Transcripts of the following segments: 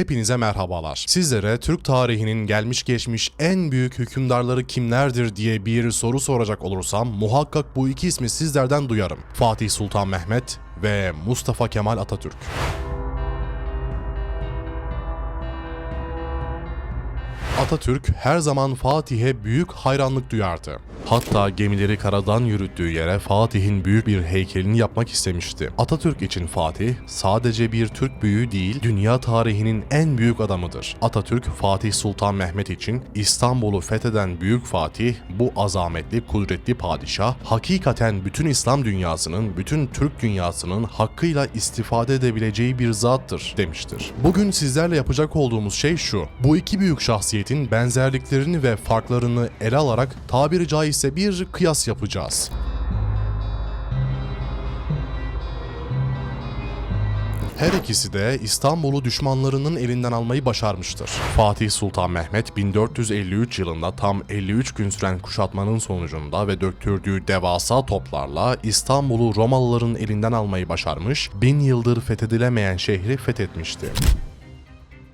Hepinize merhabalar. Sizlere Türk tarihinin gelmiş geçmiş en büyük hükümdarları kimlerdir diye bir soru soracak olursam muhakkak bu iki ismi sizlerden duyarım. Fatih Sultan Mehmet ve Mustafa Kemal Atatürk. Atatürk her zaman Fatih'e büyük hayranlık duyardı. Hatta gemileri karadan yürüttüğü yere Fatih'in büyük bir heykelini yapmak istemişti. Atatürk için Fatih sadece bir Türk büyüğü değil, dünya tarihinin en büyük adamıdır. Atatürk, Fatih Sultan Mehmet için İstanbul'u fetheden büyük Fatih, bu azametli, kudretli padişah, hakikaten bütün İslam dünyasının, bütün Türk dünyasının hakkıyla istifade edebileceği bir zattır demiştir. Bugün sizlerle yapacak olduğumuz şey şu. Bu iki büyük şahsiyetin benzerliklerini ve farklarını ele alarak tabiri caizse bir kıyas yapacağız. Her ikisi de İstanbul'u düşmanlarının elinden almayı başarmıştır. Fatih Sultan Mehmet 1453 yılında tam 53 gün süren kuşatmanın sonucunda ve döktürdüğü devasa toplarla İstanbul'u Romalıların elinden almayı başarmış, bin yıldır fethedilemeyen şehri fethetmişti.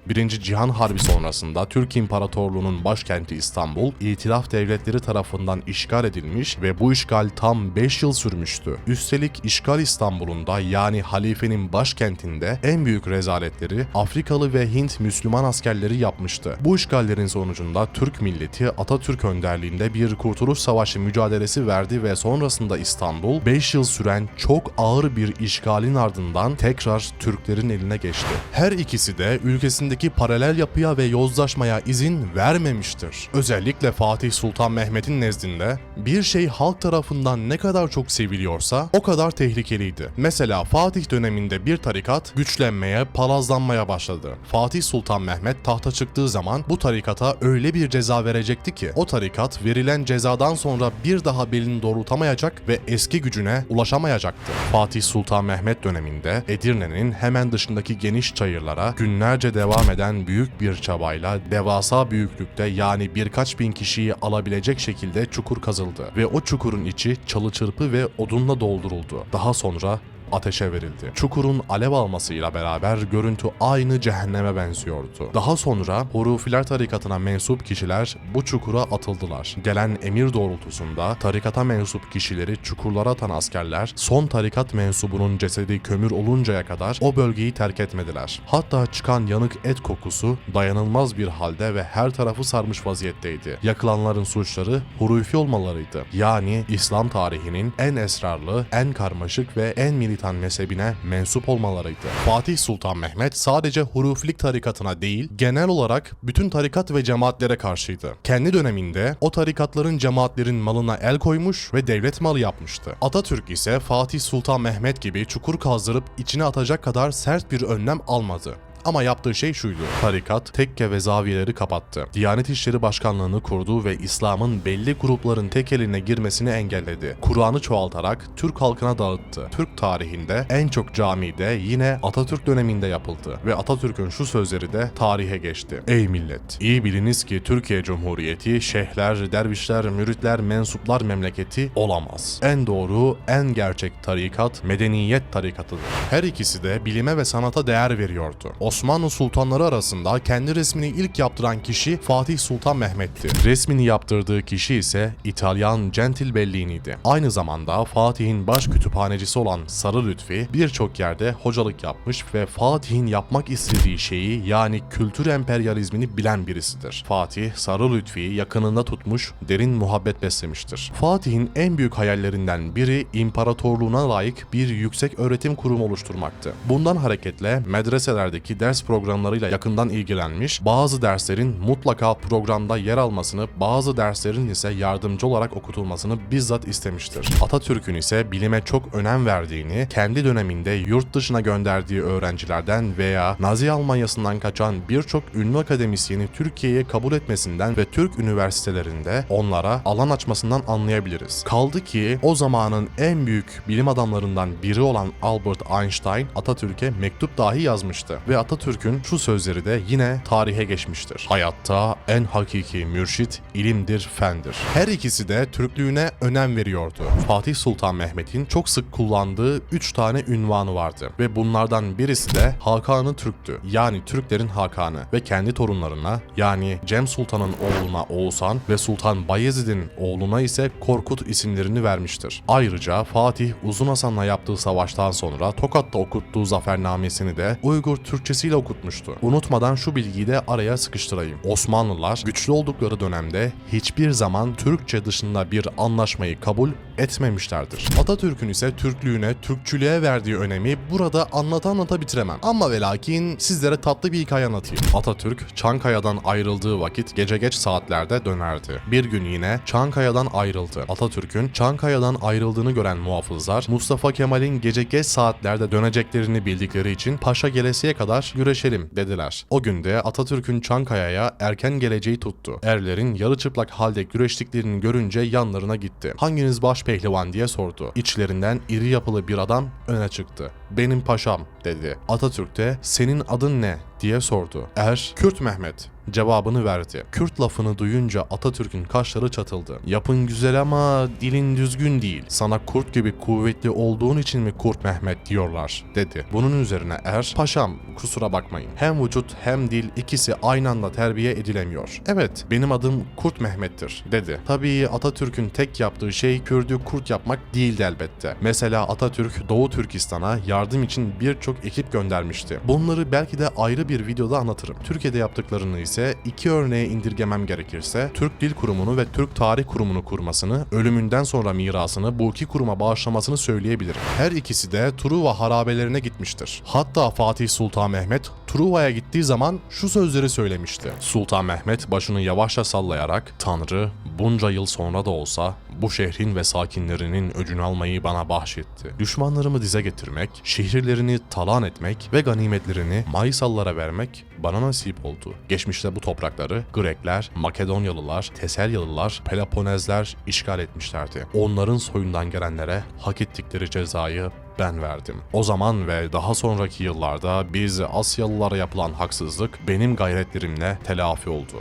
Birinci Cihan Harbi sonrasında Türk İmparatorluğu'nun başkenti İstanbul, İtilaf devletleri tarafından işgal edilmiş ve bu işgal tam 5 yıl sürmüştü. Üstelik işgal İstanbul'unda yani halifenin başkentinde en büyük rezaletleri Afrikalı ve Hint Müslüman askerleri yapmıştı. Bu işgallerin sonucunda Türk milleti Atatürk önderliğinde bir kurtuluş savaşı mücadelesi verdi ve sonrasında İstanbul 5 yıl süren çok ağır bir işgalin ardından tekrar Türklerin eline geçti. Her ikisi de ülkesindeki paralel yapıya ve yozlaşmaya izin vermemiştir. Özellikle Fatih Sultan Mehmet'in nezdinde bir şey halk tarafından ne kadar çok seviliyorsa o kadar tehlikeliydi. Mesela Fatih döneminde bir tarikat güçlenmeye, palazlanmaya başladı. Fatih Sultan Mehmet tahta çıktığı zaman bu tarikata öyle bir ceza verecekti ki o tarikat verilen cezadan sonra bir daha belini doğrultamayacak ve eski gücüne ulaşamayacaktı. Fatih Sultan Mehmet döneminde Edirne'nin hemen dışındaki geniş çayırlara günlerce devam eden büyük bir çabayla devasa büyüklükte yani birkaç bin kişiyi alabilecek şekilde çukur kazıldı ve o çukurun içi çalı çırpı ve odunla dolduruldu. Daha sonra ateşe verildi. Çukurun alev almasıyla beraber görüntü aynı cehenneme benziyordu. Daha sonra Hurufiler tarikatına mensup kişiler bu çukura atıldılar. Gelen emir doğrultusunda tarikata mensup kişileri çukurlara atan askerler son tarikat mensubunun cesedi kömür oluncaya kadar o bölgeyi terk etmediler. Hatta çıkan yanık et kokusu dayanılmaz bir halde ve her tarafı sarmış vaziyetteydi. Yakılanların suçları Hurufi olmalarıydı. Yani İslam tarihinin en esrarlı, en karmaşık ve en militan mezhebine mensup olmalarıydı. Fatih Sultan Mehmet sadece Hurufilik tarikatına değil, genel olarak bütün tarikat ve cemaatlere karşıydı. Kendi döneminde o tarikatların cemaatlerin malına el koymuş ve devlet malı yapmıştı. Atatürk ise Fatih Sultan Mehmet gibi çukur kazdırıp içine atacak kadar sert bir önlem almadı. Ama yaptığı şey şuydu. Tarikat, tekke ve zaviyeleri kapattı. Diyanet İşleri Başkanlığı'nı kurdu ve İslam'ın belli grupların tek eline girmesini engelledi. Kur'an'ı çoğaltarak Türk halkına dağıttı. Türk tarihinde en çok cami de yine Atatürk döneminde yapıldı. Ve Atatürk'ün şu sözleri de tarihe geçti. Ey millet! iyi biliniz ki Türkiye Cumhuriyeti şeyhler, dervişler, müritler, mensuplar memleketi olamaz. En doğru, en gerçek tarikat medeniyet tarikatıdır. Her ikisi de bilime ve sanata değer veriyordu. Osmanlı sultanları arasında kendi resmini ilk yaptıran kişi Fatih Sultan Mehmet'ti. Resmini yaptırdığı kişi ise İtalyan Gentil Bellini'ydi. Aynı zamanda Fatih'in baş kütüphanecisi olan Sarı Lütfi birçok yerde hocalık yapmış ve Fatih'in yapmak istediği şeyi yani kültür emperyalizmini bilen birisidir. Fatih, Sarı Lütfi'yi yakınında tutmuş, derin muhabbet beslemiştir. Fatih'in en büyük hayallerinden biri imparatorluğuna layık bir yüksek öğretim kurumu oluşturmaktı. Bundan hareketle medreselerdeki ders programlarıyla yakından ilgilenmiş, bazı derslerin mutlaka programda yer almasını, bazı derslerin ise yardımcı olarak okutulmasını bizzat istemiştir. Atatürk'ün ise bilime çok önem verdiğini, kendi döneminde yurt dışına gönderdiği öğrencilerden veya Nazi Almanyası'ndan kaçan birçok ünlü akademisyeni Türkiye'ye kabul etmesinden ve Türk üniversitelerinde onlara alan açmasından anlayabiliriz. Kaldı ki o zamanın en büyük bilim adamlarından biri olan Albert Einstein Atatürk'e mektup dahi yazmıştı ve Atatürk Atatürk'ün şu sözleri de yine tarihe geçmiştir. Hayatta en hakiki mürşit ilimdir, fendir. Her ikisi de Türklüğüne önem veriyordu. Fatih Sultan Mehmet'in çok sık kullandığı 3 tane ünvanı vardı ve bunlardan birisi de Hakanı Türk'tü. Yani Türklerin Hakanı ve kendi torunlarına yani Cem Sultan'ın oğluna Oğuzhan ve Sultan Bayezid'in oğluna ise Korkut isimlerini vermiştir. Ayrıca Fatih Uzun Hasan'la yaptığı savaştan sonra Tokat'ta okuttuğu zafernamesini de Uygur Türkçesiyle okutmuştu. Unutmadan şu bilgiyi de araya sıkıştırayım. Osmanlılar güçlü oldukları dönemde hiçbir zaman Türkçe dışında bir anlaşmayı kabul etmemişlerdir. Atatürk'ün ise Türklüğüne, Türkçülüğe verdiği önemi burada anlata anlata bitiremem. Ama ve lakin sizlere tatlı bir hikaye anlatayım. Atatürk Çankaya'dan ayrıldığı vakit gece geç saatlerde dönerdi. Bir gün yine Çankaya'dan ayrıldı. Atatürk'ün Çankaya'dan ayrıldığını gören muhafızlar Mustafa Kemal'in gece geç saatlerde döneceklerini bildikleri için paşa gelesiye kadar güreşelim dediler. O günde Atatürk'ün Çankaya'ya erken geleceği tuttu. Erlerin yarı çıplak halde güreştiklerini görünce yanlarına gitti. Hanginiz baş pehlivan diye sordu. İçlerinden iri yapılı bir adam öne çıktı. Benim paşam dedi. Atatürk de senin adın ne diye sordu. Er, Kürt Mehmet cevabını verdi. Kürt lafını duyunca Atatürk'ün kaşları çatıldı. Yapın güzel ama dilin düzgün değil. Sana kurt gibi kuvvetli olduğun için mi Kurt Mehmet diyorlar dedi. Bunun üzerine er, paşam kusura bakmayın. Hem vücut hem dil ikisi aynı anda terbiye edilemiyor. Evet benim adım Kurt Mehmet'tir dedi. Tabii Atatürk'ün tek yaptığı şey Kürdü kurt yapmak değildi elbette. Mesela Atatürk Doğu Türkistan'a yardım için birçok ekip göndermişti. Bunları belki de ayrı bir videoda anlatırım. Türkiye'de yaptıklarını ise iki örneğe indirgemem gerekirse Türk Dil Kurumu'nu ve Türk Tarih Kurumu'nu kurmasını, ölümünden sonra mirasını bu iki kuruma bağışlamasını söyleyebilirim. Her ikisi de Truva harabelerine gitmiştir. Hatta Fatih Sultan Mehmet Truva'ya gittiği zaman şu sözleri söylemişti. Sultan Mehmet başını yavaşça sallayarak Tanrı bunca yıl sonra da olsa bu şehrin ve sakinlerinin öcünü almayı bana bahşetti. Düşmanlarımı dize getirmek, şehirlerini talan etmek ve ganimetlerini Maysallara vermek bana nasip oldu. Geçmişte bu toprakları Grekler, Makedonyalılar, Teselyalılar, Peloponezler işgal etmişlerdi. Onların soyundan gelenlere hak ettikleri cezayı ben verdim. O zaman ve daha sonraki yıllarda biz Asyalılara yapılan haksızlık benim gayretlerimle telafi oldu.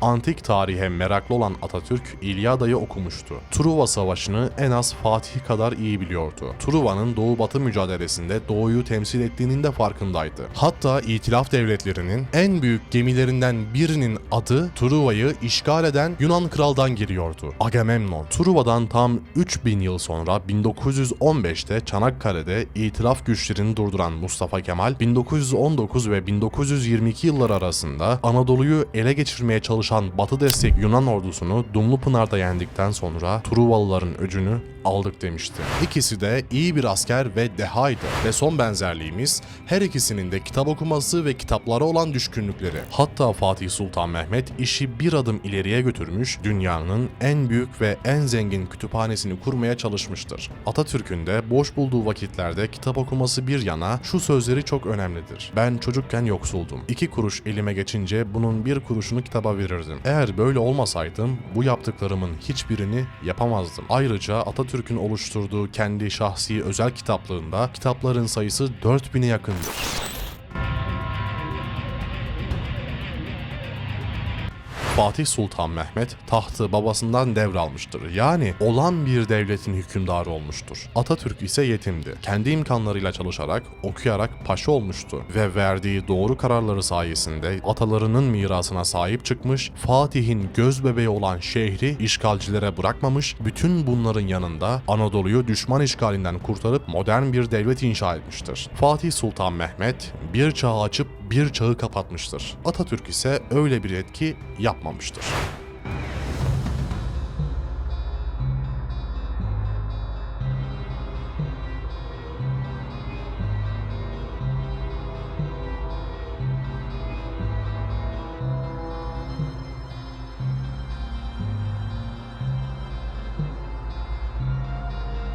Antik tarihe meraklı olan Atatürk İlyada'yı okumuştu. Truva Savaşı'nı en az Fatih kadar iyi biliyordu. Truva'nın Doğu-Batı mücadelesinde Doğu'yu temsil ettiğinin de farkındaydı. Hatta İtilaf devletlerinin en büyük gemilerinden birinin adı Truva'yı işgal eden Yunan kraldan geliyordu. Agamemnon. Truva'dan tam 3000 yıl sonra 1915'te Çanakkale'de İtilaf güçlerini durduran Mustafa Kemal 1919 ve 1922 yılları arasında Anadolu'yu ele geçirmeye çalışan Batı destek Yunan ordusunu Dumlupınar'da yendikten sonra Truvalıların öcünü aldık demişti. İkisi de iyi bir asker ve dehaydı ve son benzerliğimiz her ikisinin de kitap okuması ve kitaplara olan düşkünlükleri. Hatta Fatih Sultan Mehmet işi bir adım ileriye götürmüş, dünyanın en büyük ve en zengin kütüphanesini kurmaya çalışmıştır. Atatürk'ün de boş bulduğu vakitlerde kitap okuması bir yana şu sözleri çok önemlidir. Ben çocukken yoksuldum. İki kuruş elime geçince bunun bir kuruşunu kitaba verirdim. Eğer böyle olmasaydım bu yaptıklarımın hiçbirini yapamazdım. Ayrıca Atatürk'ün oluşturduğu kendi şahsi özel kitaplığında kitapların sayısı 4000'e yakındır. Fatih Sultan Mehmet tahtı babasından devralmıştır. Yani olan bir devletin hükümdarı olmuştur. Atatürk ise yetimdi. Kendi imkanlarıyla çalışarak, okuyarak paşa olmuştu ve verdiği doğru kararları sayesinde atalarının mirasına sahip çıkmış, Fatih'in göz bebeği olan şehri işgalcilere bırakmamış, bütün bunların yanında Anadolu'yu düşman işgalinden kurtarıp modern bir devlet inşa etmiştir. Fatih Sultan Mehmet bir çağı açıp bir çağı kapatmıştır. Atatürk ise öyle bir etki yapmamıştır.